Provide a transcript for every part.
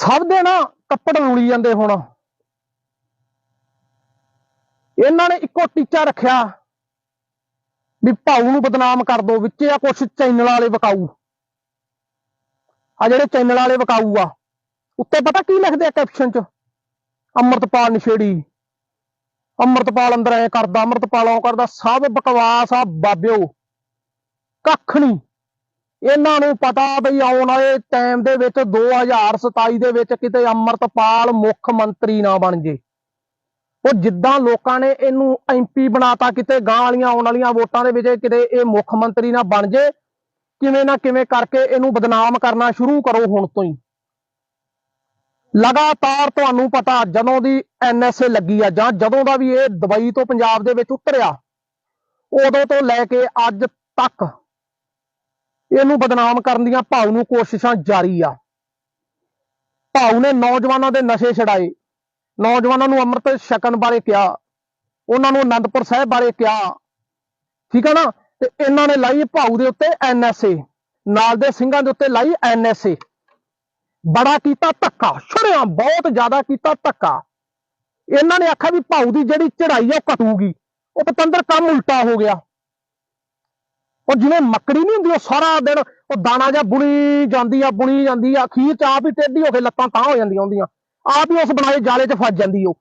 ਸਭ ਦੇ ਨਾ ਕੱਪੜ ਰੁਲੀ ਜਾਂਦੇ ਹੁਣ। ਇਹਨਾਂ ਨੇ ਇੱਕੋ ਟੀਚਾ ਰੱਖਿਆ ਵੀ ਭਾਊ ਨੂੰ ਬਦਨਾਮ ਕਰ ਦੋ, ਵਿੱਚ ਆ ਕੁਛ ਚੈਨਲ ਵਾਲੇ ਵਿਕਾਊ। ਆ ਜਿਹੜੇ ਚੈਨਲ ਵਾਲੇ ਵਿਕਾਊ ਆ, ਉੱਤੇ ਪਤਾ ਕੀ ਲਿਖਦੇ ਆ ਕੈਪਸ਼ਨ ਚ? ਅੰਮ੍ਰਿਤਪਾਲ ਨਸ਼ੇੜੀ। ਅੰਮ੍ਰਿਤਪਾਲ ਅੰਦਰ ਐ ਕਰਦਾ, ਅੰਮ੍ਰਿਤਪਾਲ ਉਹ ਕਰਦਾ, ਸਭ ਬਕਵਾਸ ਆ ਬਾਬਿਓ। ਕੱਖ ਨਹੀਂ ਇਹਨਾਂ ਨੂੰ ਪਤਾ ਬਈ ਆਉਣ ਵਾਲੇ ਟਾਈਮ ਦੇ ਵਿੱਚ 2027 ਦੇ ਵਿੱਚ ਕਿਤੇ ਅੰਮ੍ਰਿਤਪਾਲ ਮੁੱਖ ਮੰਤਰੀ ਨਾ ਬਣ ਜੇ। ਉਹ ਜਿੱਦਾਂ ਲੋਕਾਂ ਨੇ ਇਹਨੂੰ ਐਮਪੀ ਬਣਾਤਾ, ਕਿਤੇ ਗਾਂ ਵਾਲੀਆਂ ਆਉਣ ਵਾਲੀਆਂ ਵੋਟਾਂ ਦੇ ਵਿੱਚ ਕਿਤੇ ਇਹ ਮੁੱਖ ਮੰਤਰੀ ਨਾ ਬਣ ਜੇ, ਕਿਵੇਂ ਨਾ ਕਿਵੇਂ ਕਰਕੇ ਇਹਨੂੰ ਬਦਨਾਮ ਕਰਨਾ ਸ਼ੁਰੂ ਕਰੋ ਹੁਣ ਤੋਂ ਹੀ। ਲਗਾਤਾਰ ਤੁਹਾਨੂੰ ਪਤਾ, ਜਦੋਂ ਦੀ ਐਨਐਸਏ ਲੱਗੀ ਆ ਜਾਂ ਜਦੋਂ ਦਾ ਵੀ ਇਹ ਦੁਬਈ ਤੋਂ ਪੰਜਾਬ ਦੇ ਵਿੱਚ ਉਤਰਿਆ, ਉਦੋਂ ਤੋਂ ਲੈ ਕੇ ਅੱਜ ਤੱਕ ਇਹਨੂੰ ਬਦਨਾਮ ਕਰਨ ਦੀਆਂ ਭਾਊ ਨੂੰ ਕੋਸ਼ਿਸ਼ਾਂ ਜਾਰੀ ਆ। ਭਾਊ ਨੇ ਨੌਜਵਾਨਾਂ ਦੇ ਨਸ਼ੇ ਛਡਾਏ। ਨੌਜਵਾਨਾਂ ਨੂੰ ਅੰਮ੍ਰਿਤ ਛਕਣ ਬਾਰੇ ਕਿਹਾ। ਉਹਨਾਂ ਨੂੰ ਅਨੰਦਪੁਰ ਸਾਹਿਬ ਬਾਰੇ ਕਿਹਾ। ਠੀਕ ਹੈ ਨਾ? ਤੇ ਇਹਨਾਂ ਨੇ ਲਾਈ ਭਾਊ ਦੇ ਉੱਤੇ ਐਨਐਸਏ ਨਾਲ ਦੇ ਸਿੰਘਾਂ ਦੇ ਉੱਤੇ ਲਾਈ ਐਨਐਸਏ ਬੜਾ ਕੀਤਾ ਧੱਕਾ ਛੜਿਆ ਬਹੁਤ ਜ਼ਿਆਦਾ ਕੀਤਾ ਧੱਕਾ। ਇਹਨਾਂ ਨੇ ਆਖਿਆ ਵੀ ਭਾਊ ਦੀ ਜਿਹੜੀ ਚੜਾਈ ਆ ਉਹ ਘਟੂਗੀ। ਉਹ ਪਤੰਦਰ ਕੰਮ ਉਲਟਾ ਹੋ ਗਿਆ। ਉਹ ਜਿਵੇਂ ਮੱਕੜੀ ਨਹੀਂ ਹੁੰਦੀ, ਉਹ ਸਾਰਾ ਦਿਨ ਉਹ ਦਾਣਾ ਜਾਂ ਬੁਣੀ ਜਾਂਦੀ ਆ, ਬੁਣੀ ਜਾਂਦੀ ਆ ਅਖੀਰ ਚ ਆਪ ਹੀ ਟੇਢੀ ਹੋ ਕੇ ਲੱਤਾਂ ਤਾਂ ਹੋ ਜਾਂਦੀਆਂ ਹੁੰਦੀਆਂ। ਆਪ ਹੀ ਉਸ ਬਣਾਏ ਜਾਲੇ 'ਚ ਫਸ ਜਾਂਦੀ ਉਹ।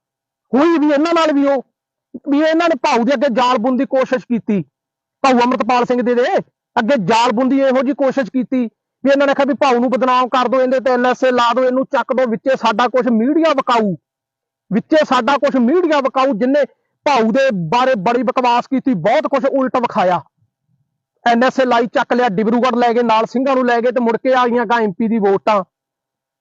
ਹੋਈ ਵੀ ਇਹਨਾਂ ਨਾਲ ਵੀ ਉਹ, ਵੀ ਇਹਨਾਂ ਨੇ ਭਾਊ ਦੇ ਅੱਗੇ ਜਾਲ ਬੁਣ ਦੀ ਕੋਸ਼ਿਸ਼ ਕੀਤੀ। ਭਾਊ ਅਮਰਤਪਾਲ ਸਿੰਘ ਦੇ ਦੇ, ਅੱਗੇ ਜਾਲ ਬੁੰਦੀ ਇਹੋ ਜੀ ਕੋਸ਼ਿਸ਼ ਕੀਤੀ, ਵੀ ਇਹਨਾਂ ਨੇ ਕਿਹਾ ਵੀ ਭਾਊ ਨੂੰ ਬਦਨਾਮ ਕਰ ਦਿਓ ਇਹਦੇ ਤੇ ਐਨਐਸਏ ਲਾ ਦਿਓ ਇਹਨੂੰ ਚੱਕ ਦਿਓ ਵਿੱਚੇ ਸਾਡਾ ਕੁਝ ਮੀਡੀਆ ਵਿਕਾਊ। ਵਿੱਚੇ ਸਾਡਾ ਕੁਝ ਮੀਡੀਆ ਵਿਕਾਊ, ਜਿੰਨੇ ਭਾਊ ਦੇ ਬਾਰੇ ਬੜੀ ਬਕਵਾਸ ਕੀਤੀ, ਬਹੁਤ ਕੁਝ ਉਲਟ ਵਿਖਾਇਆ। ਐਨਐਸਏ ਲਾਈ ਚੱਕ ਲਿਆ, ਡਿਬਰੂਗੜ੍ਹ ਲੈ ਗਏ, ਨਾਲ ਸਿੰਘਾਂ ਨੂੰ ਲੈ ਗਏ ਤੇ ਮੁੜ ਕੇ ਆ ਗਈਆਂ ਗਾ ਐਮਪੀ ਦੀ ਵੋਟਾਂ।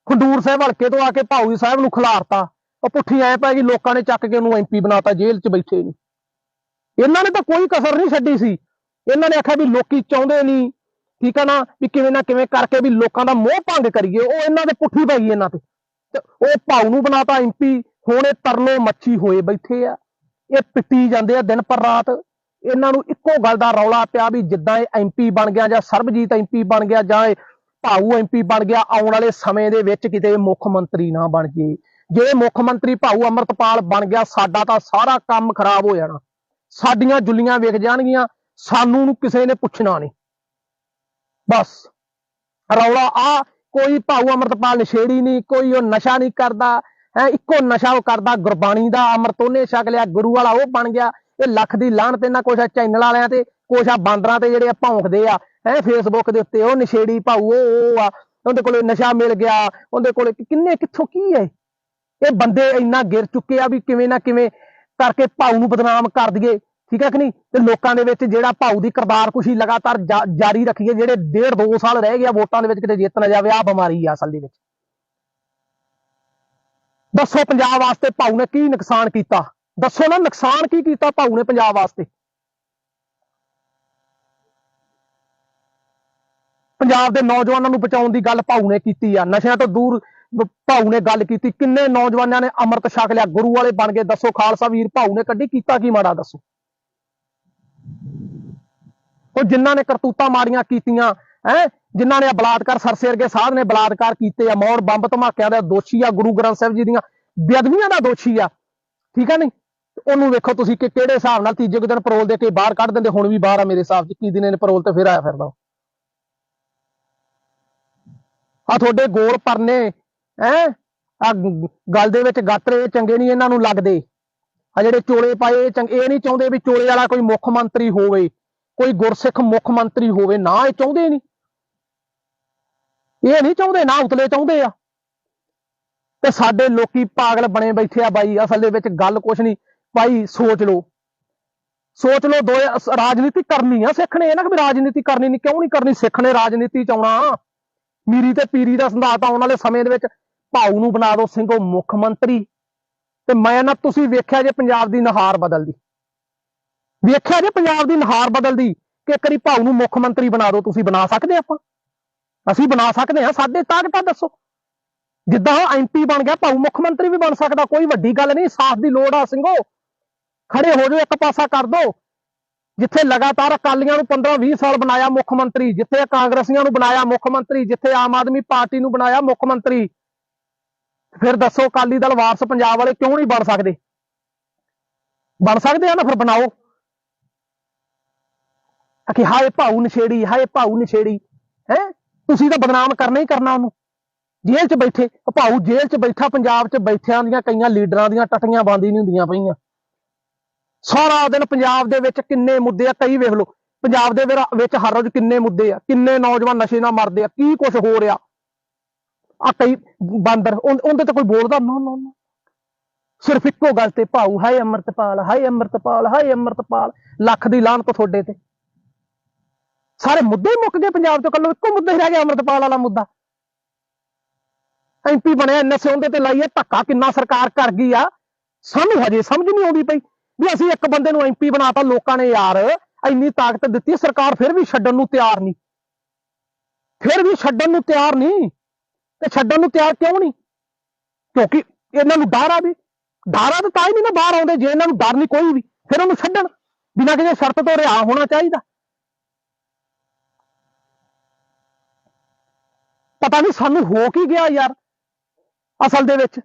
ਖੰਡੂਰ ਸਾਹਿਬ ਹਲਕੇ ਤੋਂ ਆ ਕੇ ਭਾਊ ਸਾਹਿਬ ਨੂੰ ਖਿਲਾਰਤਾ। ਉਹ ਪੁੱਠੀ ਐ ਪੈ ਗਈ, ਲੋਕਾਂ ਨੇ ਚੱਕ ਕੇ ਉਹਨੂੰ ਐਮਪੀ ਬਣਾਤਾ, ਜੇਲ੍ਹ 'ਚ ਬੈਠੇ ਨੂੰ। ਇਹਨਾਂ ਨੇ ਤਾਂ ਕੋਈ ਕਸਰ ਨਹੀਂ ਛੱਡੀ ਸੀ। ਇਹਨਾਂ ਨੇ ਆਖਿਆ ਵੀ ਲੋਕੀ ਚਾਹੁੰਦੇ ਨਹੀਂ, ਠੀਕ ਆ ਨਾ, ਵੀ ਕਿਵੇਂ ਨਾ ਕਿਵੇਂ ਕਰਕੇ ਵੀ ਲੋਕਾਂ ਦਾ ਮੋਹ ਭੰਗ ਕਰੀਏ। ਉਹ ਇਹਨਾਂ ਦੇ ਪੁੱਠੀ ਪੈ ਗਈ ਇਹਨਾਂ ਤੇ। ਤੇ ਉਹ ਭਾਊ ਨੂੰ ਬਣਾਤਾ ਐਮਪੀ ਹੁਣ ਇਹ ਤਰਲੋ ਮੱਛੀ ਹੋਏ ਬੈਠੇ ਆ। ਇਹ ਪਿੱਟੀ ਜਾਂਦੇ ਆ ਦਿਨ ਪਰ ਰਾਤ। ਇਹਨਾਂ ਨੂੰ ਇੱਕੋ ਗੱਲ ਦਾ ਰੌਲਾ ਪਿਆ ਵੀ ਜਿੱਦਾਂ ਇਹ ਐਮਪੀ ਬਣ ਗਿਆ ਜਾਂ ਸਰਬਜੀਤ ਐਮਪੀ ਬਣ ਗਿਆ ਜਾਂ ਇਹ ਭਾਊ ਐਮਪੀ ਬਣ ਗਿਆ, ਆਉਣ ਵਾਲੇ ਸਮੇਂ ਦੇ ਵਿੱਚ ਕਿਤੇ ਮੁੱਖ ਮੰਤਰੀ ਨਾ ਬਣ ਜੇ। ਜੇ ਮੁੱਖ ਮੰਤਰੀ ਭਾਊ ਅਮਰਤਪਾਲ ਬਣ ਗਿਆ, ਸਾਡਾ ਤਾਂ ਸਾਰਾ ਕੰਮ ਖਰਾਬ ਹੋ ਜਾਣਾ। ਸਾਡੀਆਂ ਜੁੱਲੀਆਂ ਵਿਕ ਜਾਣਗੀਆਂ, ਸਾਨੂੰ ਨੂੰ ਕਿਸੇ ਨੇ ਪੁੱਛਣਾ ਨਹੀਂ। ਬਸ। ਰੌਲਾ ਆ, ਕੋਈ ਭਾਊ ਅਮਰਤਪਾਲ ਨਸ਼ੇੜੀ ਨਹੀਂ, ਕੋਈ ਉਹ ਨਸ਼ਾ ਨਹੀਂ ਕਰਦਾ, ਹੈ, ਇੱਕੋ ਨਸ਼ਾ ਉਹ ਕਰਦਾ, ਗੁਰਬਾਣੀ ਦਾ ਅੰਮ੍ਰਿਤ ਉਹਨੇ ਛਕ ਲਿਆ, ਗੁਰੂ ਵਾਲਾ ਉਹ ਬਣ ਗਿਆ। ਇਹ ਲੱਖ ਦੀ ਲਾਹਣ ਤੇ ਨਾ ਕੁਛ ਚੈਨਲ ਵਾਲਿਆਂ ਤੇ ਕੁਛ ਆ ਬਾਂਦਰਾਂ ਤੇ ਜਿਹੜੇ ਆ ਭੌਂਕਦੇ ਆ, ਹੈ ਫੇਸਬੁੱਕ ਦੇ ਉੱਤੇ, ਉਹ ਨਸ਼ੇੜੀ ਭਾਊ, ਉਹ ਉਹ ਆ, ਉਹਦੇ ਕੋਲੇ ਨਸ਼ਾ ਮਿਲ ਗਿਆ, ਉਹਦੇ ਕੋਲੇ ਕਿੰਨੇ, ਕਿੱਥੋਂ ਕੀ ਹੈ ਇਹ? ਬੰਦੇ ਇੰਨਾ ਗਿਰ ਚੁੱਕੇ ਆ ਵੀ ਕਿਵੇਂ ਨਾ ਕਿਵੇਂ ਕਰਕੇ ਭਾਊ ਨੂੰ ਬਦਨਾਮ ਕਰ ਦਈਏ, ਠੀਕ ਹੈ ਕਿ ਨਹੀਂ? ਤੇ ਲੋਕਾਂ ਦੇ ਵਿੱਚ ਜਿਹੜਾ ਭਾਊ ਦੀ ਕਰਦਾਰ ਕੁਸ਼ੀ ਲਗਾਤਾਰ ਜਾ- ਜਾਰੀ ਰੱਖੀਏ, ਜਿਹੜੇ ਡੇਢ ਦੋ ਸਾਲ ਰਹਿ ਗਿਆ, ਵੋਟਾਂ ਦੇ ਵਿੱਚ ਕਿਤੇ ਜਿੱਤ ਨਾ ਜਾਵੇ ਆ ਬਿਮਾਰੀ ਆ ਅਸਲ ਦੇ ਵਿੱਚ। ਦੱਸੋ ਪੰਜਾਬ ਵਾਸਤੇ ਭਾਊ ਨੇ ਕੀ ਨੁਕਸਾਨ ਕੀਤਾ? ਦੱਸੋ ਨਾ ਨੁਕਸਾਨ ਕੀ ਕੀਤਾ ਭਾਊ ਨੇ ਪੰਜਾਬ ਵਾਸਤੇ? ਪੰਜਾਬ ਦੇ ਨੌਜਵਾਨਾਂ ਨੂੰ ਬਚਾਉਣ ਦੀ ਗੱਲ ਭਾਊ ਨੇ ਕੀਤੀ ਆ। ਨਸ਼ਿਆਂ ਤੋਂ ਦੂਰ ਭਾਊ ਨੇ ਗੱਲ ਕੀਤੀ। ਕਿੰਨੇ ਨੌਜਵਾਨਾਂ ਨੇ ਅੰਮ੍ਰਿਤ ਛਕ ਲਿਆ? ਗੁਰੂ ਵਾਲੇ ਬਣ ਗਏ। ਦੱਸੋ ਖਾਲਸਾ ਵੀਰ ਭਾਊ ਨੇ ਕੱਢੀ? ਕੀਤਾ ਕੀ ਮਾੜਾ ਦੱਸੋ? ਉਹ ਜਿਨ੍ਹਾਂ ਨੇ ਕਰਤੂਤਾਂ ਮਾੜੀਆਂ ਕੀਤੀਆਂ, ਹੈ, ਜਿਨ੍ਹਾਂ ਨੇ ਬਲਾਤਕਾਰ ਸਰਸੇ ਵਰਗੇ ਸਾਧ ਨੇ ਬਲਾਤਕਾਰ ਕੀਤੇ ਆ, ਮੌੜ ਬੰਬ ਧਮਾਕਿਆਂ ਦਾ ਦੋਸ਼ੀ ਆ, ਗੁਰੂ ਗ੍ਰੰਥ ਸਾਹਿਬ ਜੀ ਦੀਆਂ ਬੇਅਦਬੀਆਂ ਦਾ ਦੋਸ਼ੀ ਆ। ਠੀਕ ਆ ਨਹੀਂ? ਉਹਨੂੰ ਵੇਖੋ ਤੁਸੀਂ ਕਿ ਕਿਹੜੇ ਹਿਸਾਬ ਨਾਲ ਤੀਜੇ ਕੁ ਦਿਨ ਪਰੋਲ ਦੇ ਕੇ ਬਾਹਰ ਕੱਢ ਦਿੰਦੇ, ਹੁਣ ਵੀ ਬਾਹਰ ਆ ਮੇਰੇ ਹਿਸਾਬ 'ਚ, ਕੀ ਦਿਨ ਇਹਨੇ ਪਰੋਲ ਤੇ ਫਿਰ ਆਇਆ ਫਿਰਦਾ ਆ ਤੁਹਾਡੇ ਗੋਲ ਪਰਨੇ, ਹੈ? ਆ ਗੱਲ ਦੇ ਵਿੱਚ ਗਾਤਰੇ ਚੰਗੇ ਨਹੀਂ ਇਹਨਾਂ ਨੂੰ ਲੱਗਦੇ। ਆ ਜਿਹੜੇ ਚੋਲੇ ਪਾਏ ਚੰਗੇ, ਇਹ ਨਹੀਂ ਚਾਹੁੰਦੇ ਵੀ ਚੋਲੇ ਵਾਲਾ ਕੋਈ ਮੁੱਖ ਮੰਤਰੀ ਹੋਵੇ, ਕੋਈ ਗੁਰਸਿੱਖ ਮੁੱਖ ਮੰਤਰੀ ਹੋਵੇ, ਨਾ ਇਹ ਚਾਹੁੰਦੇ ਨਹੀਂ ਇਹ ਨਹੀਂ ਚਾਹੁੰਦੇ, ਨਾ ਉਤਲੇ ਚਾਹੁੰਦੇ ਆ। ਤੇ ਸਾਡੇ ਲੋਕੀ ਪਾਗਲ ਬਣੇ ਬੈਠੇ ਆ ਬਾਈ, ਅਸਲ ਦੇ ਵਿੱਚ ਗੱਲ ਕੁਛ ਨਹੀਂ ਭਾਈ ਸੋਚ ਲਓ। ਸੋਚ ਲਓ ਦੋ ਰਾਜਨੀਤੀ ਕਰਨੀ ਆ ਸਿੱਖ ਨੇ, ਇਹ ਨਾ ਕਿ ਰਾਜਨੀਤੀ ਕਰਨੀ ਨਹੀਂ, ਕਿਉਂ ਨਹੀਂ ਕਰਨੀ? ਸਿੱਖ ਨੇ ਰਾਜਨੀਤੀ ਚ ਆਉਣਾ। ਮੀਰੀ ਤੇ ਪੀਰੀ ਦਾ ਸੰਧਾਤ ਆਉਣ ਵਾਲੇ ਸਮੇਂ ਦੇ ਵਿੱਚ ਭਾਊ ਨੂੰ ਬਣਾ ਦਿਓ ਸਿੰਘੋ ਮੁੱਖ ਮੰਤਰੀ। ਤੇ ਮੈਂ ਨਾ ਤੁਸੀਂ ਵੇਖਿਆ ਜੇ ਪੰਜਾਬ ਦੀ ਨਹਾਰ ਬਦਲਦੀ। ਵੇਖਿਆ ਜੇ ਪੰਜਾਬ ਦੀ ਨਹਾਰ ਬਦਲਦੀ ਕਿ ਇੱਕ ਵਾਰੀ ਭਾਊ ਨੂੰ ਮੁੱਖ ਮੰਤਰੀ ਬਣਾ ਦਿਓ, ਤੁਸੀਂ ਬਣਾ ਸਕਦੇ ਆਪਾਂ? ਅਸੀਂ ਬਣਾ ਸਕਦੇ ਹਾਂ, ਸਾਡੇ ਤਾਕਤਾਂ ਦੱਸੋ। ਜਿੱਦਾਂ ਉਹ ਐਮਪੀ ਬਣ ਗਿਆ, ਭਾਊ ਮੁੱਖ ਮੰਤਰੀ ਵੀ ਬਣ ਸਕਦਾ, ਕੋਈ ਵੱਡੀ ਗੱਲ ਨਹੀਂ, ਸਾਥ ਦੀ ਲੋੜ ਆ ਸਿੰਘੋ। ਖੜੇ ਹੋ ਜਾਓ, ਇੱਕ ਪਾਸਾ ਕਰ ਦਿਓ ਜਿੱਥੇ ਲਗਾਤਾਰ ਅਕਾਲੀਆਂ ਨੂੰ 15-20 ਸਾਲ ਬਣਾਇਆ ਮੁੱਖ ਮੰਤਰੀ, ਜਿੱਥੇ ਕਾਂਗਰਸੀਆਂ ਨੂੰ ਬਣਾਇਆ ਮੁੱਖ ਮੰਤਰੀ, ਜਿੱਥੇ ਆਮ ਆਦਮੀ ਪਾਰਟੀ ਨੂੰ ਬਣਾਇਆ ਮੁੱਖ ਮੰਤਰੀ, ਫਿਰ ਦੱਸੋ ਅਕਾਲੀ ਦਲ ਵਾਰਸ ਪੰਜਾਬ ਵਾਲੇ ਕਿਉਂ ਨਹੀਂ ਬਣ ਸਕਦੇ? ਬਣ ਸਕਦੇ ਆ ਨਾ, ਫਿਰ ਬਣਾਓ। ਕਿ ਹਾਏ ਭਾਊ ਨਸ਼ੇੜੀ ਹਾਏ ਭਾਊ ਨਸ਼ੇੜੀ ਹੈ? ਤੁਸੀਂ ਤਾਂ ਬਦਨਾਮ ਕਰਨਾ ਹੀ ਕਰਨਾ ਉਹਨੂੰ। ਜੇਲ੍ਹ 'ਚ ਬੈਠੇ, ਉਹ ਭਾਊ ਜੇਲ੍ਹ 'ਚ ਬੈਠਾ, ਪੰਜਾਬ 'ਚ ਬੈਠਿਆਂ ਦੀਆਂ ਕਈਆਂ ਲੀਡਰਾਂ ਦੀਆਂ ਟਟੀਆਂ ਬੰਦੀ ਨਹੀਂ ਹੁੰਦੀਆਂ ਪਈਆਂ। ਸਾਰਾ ਦਿਨ ਪੰਜਾਬ ਦੇ ਵਿੱਚ ਕਿੰਨੇ ਮੁੱਦੇ ਆ, ਕਈ ਵੇਖ ਲਓ। ਪੰਜਾਬ ਦੇ ਵਿੱਚ ਹਰ ਰੋਜ਼ ਕਿੰਨੇ ਮੁੱਦੇ ਆ, ਕਿੰਨੇ ਨੌਜਵਾਨ ਨਸ਼ੇ ਨਾਲ ਮਰਦੇ ਆ, ਕੀ ਕੁਝ ਹੋ ਰਿਹਾ। ਆ ਕਈ ਬਾਂਦਰ ਉਹਦੇ ਤੇ ਕੋਈ ਬੋਲਦਾ, ਨੋ ਨੋ ਨੋ। ਸਿਰਫ ਇੱਕੋ ਗੱਲ ਤੇ ਭਾਊ ਹਾਏ ਅੰਮ੍ਰਿਤਪਾਲ ਹਾਏ ਅੰਮ੍ਰਿਤਪਾਲ ਹਾਏ ਅੰਮ੍ਰਿਤਪਾਲ। ਲੱਖ ਦੀ ਲਾਹਨਤ ਤੁਹਾਡੇ ਤੇ। ਸਾਰੇ ਮੁੱਦੇ ਹੀ ਮੁੱਕ ਗਏ ਪੰਜਾਬ ਤੋਂ ਕੱਲੋ ਇੱਕੋ ਮੁੱਦਾ ਹੀ ਰਹਿ ਗਿਆ ਅੰਮ੍ਰਿਤਪਾਲ ਵਾਲਾ ਮੁੱਦਾ। ਐਮਪੀ ਬਣਿਆ ਐਨਐਸਏ ਉਹਦੇ ਤੇ ਲਾਈਏ ਧੱਕਾ ਕਿੰਨਾ ਸਰਕਾਰ ਕਰ ਗਈ ਆ। ਸਾਨੂੰ ਹਜੇ ਸਮਝ ਨਹੀਂ ਆਉਂਦੀ ਪਈ। ਵੀ ਅਸੀਂ ਇੱਕ ਬੰਦੇ ਨੂੰ ਐਮਪੀ ਬਣਾਤਾ ਲੋਕਾਂ ਨੇ ਯਾਰ, ਇੰਨੀ ਤਾਕਤ ਦਿੱਤੀ, ਸਰਕਾਰ ਫਿਰ ਵੀ ਛੱਡਣ ਨੂੰ ਤਿਆਰ ਨਹੀਂ। ਫਿਰ ਵੀ ਛੱਡਣ ਨੂੰ ਤਿਆਰ ਨਹੀਂ। ਤੇ ਛੱਡਣ ਨੂੰ ਤਿਆਰ ਕਿਉਂ ਨਹੀਂ? ਕਿਉਂਕਿ ਇਹਨਾਂ ਨੂੰ ਡਰ ਆ ਵੀ। ਡਾਰਾ ਤਾਂ ਤਾਂ ਹੀ ਨਹੀਂ ਨਾ ਬਾਹਰ ਆਉਂਦੇ, ਜੇ ਇਹਨਾਂ ਨੂੰ ਡਰ ਨਹੀਂ ਕੋਈ ਵੀ, ਫਿਰ ਉਹਨੂੰ ਛੱਡਣ। ਬਿਨਾਂ ਕਿਸੇ ਸ਼ਰਤ ਤੋਂ ਰਿਹਾ ਹੋਣਾ ਚਾਹੀਦਾ। ਪਤਾ ਨਹੀਂ ਸਾਨੂੰ ਹੋ ਕੀ ਗਿਆ ਯਾਰ, ਅਸਲ ਦੇ ਵਿੱਚ।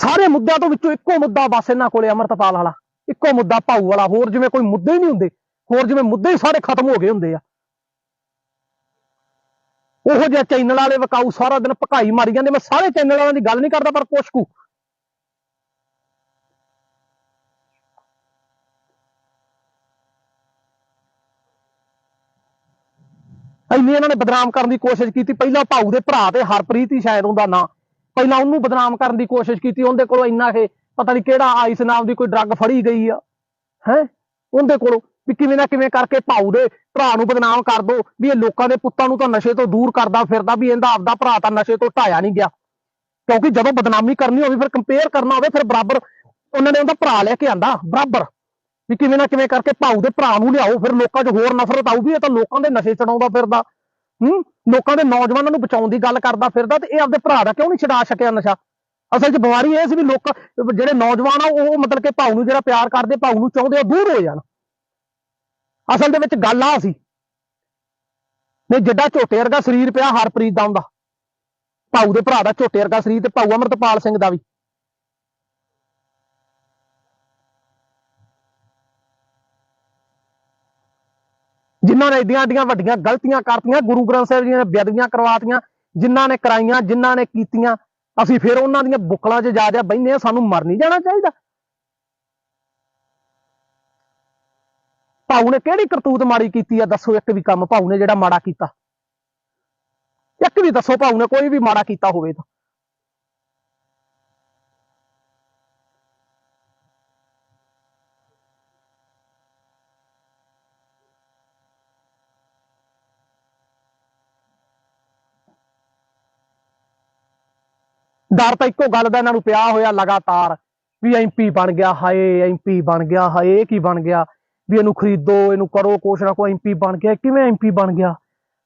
ਸਾਰੇ ਮੁੱਦਿਆਂ ਤੋਂ ਵਿੱਚੋਂ ਇੱਕੋ ਮੁੱਦਾ ਬਸ ਇਹਨਾਂ ਕੋਲੇ ਅਮਰਤਪਾਲ ਵਾਲਾ, ਇੱਕੋ ਮੁੱਦਾ ਭਾਊ ਵਾਲਾ, ਹੋਰ ਜਿਵੇਂ ਕੋਈ ਮੁੱਦੇ ਹੀ ਨਹੀਂ ਹੁੰਦੇ, ਹੋਰ ਜਿਵੇਂ ਮੁੱਦੇ ਹੀ ਸਾਰੇ ਖਤਮ ਹੋ ਗਏ ਹੁੰਦੇ ਆ। ਉਹੋ ਜਿਹਾ ਚੈਨਲ ਵਾਲੇ ਵਕਾਊ ਸਾਰਾ ਦਿਨ ਭਕਾਈ ਮਾਰੀ ਜਾਂਦੇ, ਮੈਂ ਸਾਰੇ ਚੈਨਲ ਵਾਲਿਆਂ ਦੀ ਗੱਲ ਨਹੀਂ ਕਰਦਾ, ਪਰ ਕੁਛ ਕੁ। ਇੰਨੀ ਇਹਨਾਂ ਨੇ ਬਦਨਾਮ ਕਰਨ ਦੀ ਕੋਸ਼ਿਸ਼ ਕੀਤੀ, ਪਹਿਲਾਂ ਭਾਊ ਦੇ ਭਰਾ ਤੇ ਹਰਪ੍ਰੀਤ ਹੀ ਸ਼ਾਇਦ ਉਹਦਾ ਨਾਂ। ਪਹਿਲਾਂ ਉਹਨੂੰ ਬਦਨਾਮ ਕਰਨ ਦੀ ਕੋਸ਼ਿਸ਼ ਕੀਤੀ, ਉਹਦੇ ਕੋਲੋਂ ਇੰਨਾ ਇਹ ਪਤਾ ਨਹੀਂ ਕਿਹੜਾ ਆਈਸ ਨਾਮ ਦੀ ਕੋਈ ਡਰੱਗ ਫੜੀ ਗਈ ਆ। ਹੈ? ਉਹਦੇ ਕੋਲੋਂ ਵੀ ਕਿਵੇਂ ਨਾ ਕਿਵੇਂ ਕਰਕੇ ਭਾਊ ਦੇ ਭਰਾ ਨੂੰ ਬਦਨਾਮ ਕਰ ਦੋ, ਵੀ ਇਹ ਲੋਕਾਂ ਦੇ ਪੁੱਤਾਂ ਨੂੰ ਤਾਂ ਨਸ਼ੇ ਤੋਂ ਦੂਰ ਕਰਦਾ ਫਿਰਦਾ, ਵੀ ਇਹਦਾ ਆਪਦਾ ਭਰਾ ਤਾਂ ਨਸ਼ੇ ਤੋਂ ਢਾਇਆ ਨਹੀਂ ਗਿਆ। ਕਿਉਂਕਿ ਜਦੋਂ ਬਦਨਾਮੀ ਕਰਨੀ ਹੋਵੇ, ਫਿਰ ਕੰਪੇਅਰ ਕਰਨਾ ਹੋਵੇ, ਫਿਰ ਬਰਾਬਰ ਉਹਨਾਂ ਨੇ ਉਹਦਾ ਭਰਾ ਲੈ ਕੇ ਆਂਦਾ, ਬਰਾਬਰ। ਵੀ ਕਿਵੇਂ ਨਾ ਕਿਵੇਂ ਕਰਕੇ ਭਾਊ ਦੇ ਭਰਾ ਨੂੰ ਲਿਆਓ, ਫਿਰ ਲੋਕਾਂ 'ਚ ਹੋਰ ਨਫ਼ਰਤ ਆਊਗੀ, ਇਹ ਤਾਂ ਲੋਕਾਂ ਦੇ ਨਸ਼ੇ ਚੜਾਉਂਦਾ ਫਿਰਦਾ। ਹੂੰ? ਲੋਕਾਂ ਦੇ ਨੌਜਵਾਨਾਂ ਨੂੰ ਬਚਾਉਣ ਦੀ ਗੱਲ ਕਰਦਾ ਫਿਰਦਾ ਤੇ ਇਹ ਆਪਦੇ ਭਰਾ ਦਾ ਕਿਉਂ ਨਹੀਂ ਛਡਾ ਸਕਿਆ ਨਸ਼ਾ? ਅਸਲ 'ਚ ਬਿਮਾਰੀ ਇਹ ਸੀ ਵੀ ਲੋਕ, ਜਿਹੜੇ ਨੌਜਵਾਨ ਆ, ਉਹ ਮਤਲਬ ਕਿ ਭਾਊ ਨੂੰ ਜਿਹੜਾ ਪਿਆਰ ਕਰਦੇ ਭਾਊ ਨੂੰ ਚਾਹੁੰਦੇ ਆ, ਦੂਰ ਹੋ ਜਾਣ। ਅਸਲ ਦੇ ਵਿੱਚ ਗੱਲ ਆ ਸੀ। ਨੇ ਜਿੱਡਾ ਝੋਟੇ ਵਰਗਾ ਸਰੀਰ ਪਿਆ ਹਰਪ੍ਰੀਤ ਦਾ ਹੁੰਦਾ ਭਾਊ ਦੇ ਭਰਾ ਦਾ ਝੋਟੇ ਵਰਗਾ ਸਰੀਰ ਤੇ ਭਾਊ ਅਮਰਤਪਾਲ ਸਿੰਘ ਦਾ ਵੀ। ਜਿਨ੍ਹਾਂ ਨੇ ਏਡੀਆਂ ਏਡੀਆਂ ਵੱਡੀਆਂ ਗਲਤੀਆਂ ਕਰਤੀਆਂ, ਗੁਰੂ ਗ੍ਰੰਥ ਸਾਹਿਬ ਜੀ ਨੇ ਬੇਅਦਬੀਆਂ ਕਰਵਾਤੀਆਂ, ਜਿਨ੍ਹਾਂ ਨੇ ਕਰਾਈਆਂ, ਜਿਨ੍ਹਾਂ ਨੇ ਕੀਤੀਆਂ, ਅਸੀਂ ਫਿਰ ਉਹਨਾਂ ਦੀਆਂ ਬੁੱਕਲਾਂ 'ਚ ਜਾ ਜਾ ਬੈਠੇ ਸਾਨੂੰ ਮਰ ਨਹੀਂ ਜਾਣਾ ਚਾਹੀਦਾ। ਭਾਊ ਨੇ ਕਿਹੜੀ ਕਰਤੂਤ ਮਾੜੀ ਕੀਤੀ ਆ? ਦੱਸੋ, ਇੱਕ ਵੀ ਕੰਮ ਭਾਊ ਨੇ ਜਿਹੜਾ ਮਾੜਾ ਕੀਤਾ। ਇੱਕ ਵੀ ਦੱਸੋ ਭਾਊ ਨੇ, ਕੋਈ ਵੀ ਮਾੜਾ ਕੀਤਾ ਹੋਵੇ ਤਾਂ। ਡਰ ਤਾਂ ਇੱਕੋ ਗੱਲ ਦਾ ਇਹਨਾਂ ਨੂੰ ਪਿਆ ਹੋਇਆ ਲਗਾਤਾਰ ਵੀ ਐਮਪੀ ਬਣ ਗਿਆ, ਹਾਏ ਐਮਪੀ ਬਣ ਗਿਆ, ਹਾਏ, ਇਹ ਕੀ ਬਣ ਗਿਆ? ਵੀ ਇਹਨੂੰ ਖਰੀਦੋ, ਇਹਨੂੰ ਕਰੋ, ਕੁਛ ਨਾ ਕੋਈ ਐਮਪੀ ਬਣ ਗਿਆ, ਕਿਵੇਂ ਐਮਪੀ ਬਣ ਗਿਆ?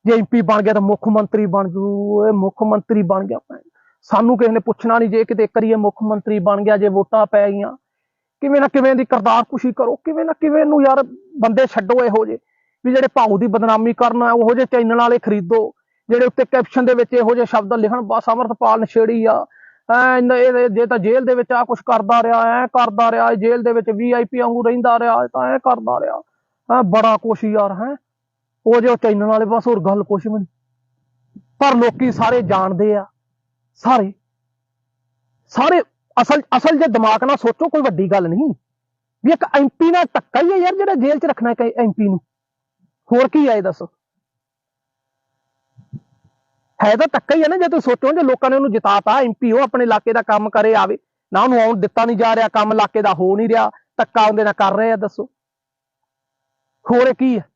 ਜੇ ਐਮਪੀ ਬਣ ਗਿਆ ਤਾਂ ਮੁੱਖ ਮੰਤਰੀ ਬਣ ਜੂ ਇਹ ਮੁੱਖ ਮੰਤਰੀ ਬਣ ਗਿਆ ਸਾਨੂੰ ਕਿਸੇ ਨੇ ਪੁੱਛਣਾ ਨਹੀਂ, ਜੇ ਕਿਤੇ ਕਰੀਏ ਮੁੱਖ ਮੰਤਰੀ ਬਣ ਗਿਆ, ਜੇ ਵੋਟਾਂ ਪੈ ਗਈਆਂ। ਕਿਵੇਂ ਨਾ ਕਿਵੇਂ ਦੀ ਕਰਦਾਰ ਕੁਸ਼ੀ ਕਰੋ, ਕਿਵੇਂ ਨਾ ਕਿਵੇਂ ਨੂੰ ਯਾਰ ਬੰਦੇ ਛੱਡੋ ਇਹੋ ਜੇ ਵੀ ਜਿਹੜੇ ਭਾਊ ਦੀ ਬਦਨਾਮੀ ਕਰਨ ਉਹੋ ਜਿਹੇ ਚੈਨਲ ਵਾਲੇ ਖਰੀਦੋ, ਜਿਹੜੇ ਉੱਤੇ ਕੈਪਸ਼ਨ ਦੇ ਵਿੱਚ ਇਹੋ ਜਿਹੇ ਸ਼ਬਦ ਲਿਖਣ, ਬਸ ਅਮਰਤਪਾਲ ਨਸ਼ੇੜੀ ਆ। ਜੇ ਤਾਂ ਜੇਲ੍ਹ ਦੇ ਵਿੱਚ ਆ ਕੁਛ ਕਰਦਾ ਰਿਹਾ, ਐ ਕਰਦਾ ਰਿਹਾ ਜੇਲ੍ਹ ਦੇ ਵਿੱਚ ਵੀਆਈਪੀ ਵਾਂਗੂ ਰਹਿੰਦਾ ਰਿਹਾ ਤਾਂ ਐ ਕਰਦਾ ਰਿਹਾ। ਐ ਬੜਾ ਕੁਛ ਯਾਰ, ਹੈ। ਉਹ ਜੋ ਚੈਨਲ ਵਾਲੇ ਬਸ ਹੋਰ ਗੱਲ ਕੁਛ ਵੀ ਨਹੀਂ ਪਰ ਲੋਕੀ ਸਾਰੇ ਜਾਣਦੇ ਆ, ਸਾਰੇ। ਸਾਰੇ ਅਸਲ ਅਸਲ ਜੇ ਦਿਮਾਗ ਨਾਲ ਸੋਚੋ, ਕੋਈ ਵੱਡੀ ਗੱਲ ਨਹੀਂ। ਵੀ ਇੱਕ ਐਮਪੀ ਨਾਲ ਟੱਕਾ ਹੀ ਹੈ ਯਾਰ, ਜਿਹੜਾ ਜੇਲ੍ਹ 'ਚ ਰੱਖਣਾ ਇੱਕ ਐਮਪੀ ਨੂੰ। ਹੋਰ ਕੀ ਹੈ ਇਹ ਦੱਸੋ? ਹੈ ਤਾਂ ਧੱਕਾ ਹੀ ਹੈ ਨਾ, ਜੇ ਤੁਸੀਂ ਸੋਚੋ, ਜੇ ਲੋਕਾਂ ਨੇ ਉਹਨੂੰ ਜਿਤਾਤਾ ਐਮਪੀ ਉਹ ਆਪਣੇ ਇਲਾਕੇ ਦਾ ਕੰਮ ਕਰੇ ਆਵੇ। ਨਾ ਉਹਨੂੰ ਆਉਣ ਦਿੱਤਾ ਨਹੀਂ ਜਾ ਰਿਹਾ, ਕੰਮ ਇਲਾਕੇ ਦਾ ਹੋ ਨਹੀਂ ਰਿਹਾ, ਧੱਕਾ ਉਹਦੇ ਨਾਲ ਕਰ ਰਹੇ ਆ, ਦੱਸੋ। ਹੋਰ ਕੀ ਹੈ?